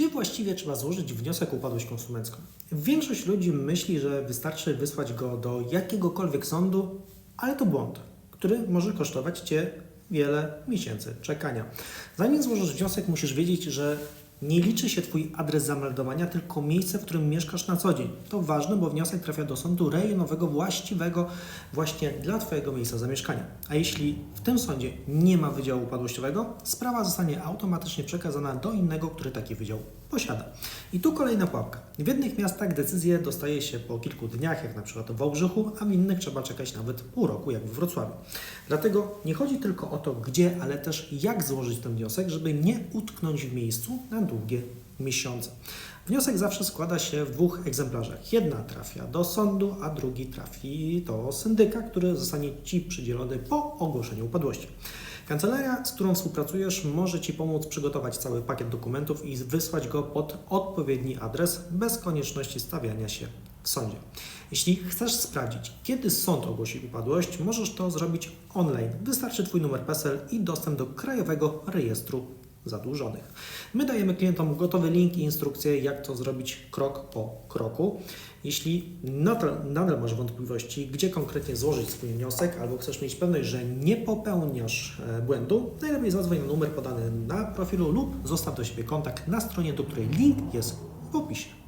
Gdzie właściwie trzeba złożyć wniosek o upadłość konsumencką? Większość ludzi myśli, że wystarczy wysłać go do jakiegokolwiek sądu, ale to błąd, który może kosztować Cię wiele miesięcy czekania. Zanim złożysz wniosek, musisz wiedzieć, że nie liczy się Twój adres zameldowania, tylko miejsce, w którym mieszkasz na co dzień. To ważne, bo wniosek trafia do sądu rejonowego właściwego właśnie dla Twojego miejsca zamieszkania. A jeśli w tym sądzie nie ma wydziału upadłościowego, sprawa zostanie automatycznie przekazana do innego, który taki wydział posiada. I tu kolejna pułapka. W jednych miastach decyzję dostaje się po kilku dniach, jak na przykład w Wałbrzychu, a w innych trzeba czekać nawet pół roku, jak w Wrocławiu. Dlatego nie chodzi tylko o to, gdzie, ale też jak złożyć ten wniosek, żeby nie utknąć w miejscu na długie miesiące. Wniosek zawsze składa się w dwóch egzemplarzach. Jedna trafia do sądu, a drugi trafi do syndyka, który zostanie Ci przydzielony po ogłoszeniu upadłości. Kancelaria, z którą współpracujesz, może Ci pomóc przygotować cały pakiet dokumentów i wysłać go pod odpowiedni adres bez konieczności stawiania się w sądzie. Jeśli chcesz sprawdzić, kiedy sąd ogłosi upadłość, możesz to zrobić online. Wystarczy Twój numer PESEL i dostęp do Krajowego Rejestru Zadłużonych. My dajemy klientom gotowy link i instrukcję, jak to zrobić krok po kroku. Jeśli nadal, nadal masz wątpliwości, gdzie konkretnie złożyć swój wniosek, albo chcesz mieć pewność, że nie popełniasz e, błędu, najlepiej zadzwoń na numer podany na profilu lub zostaw do siebie kontakt na stronie, do której link jest w opisie.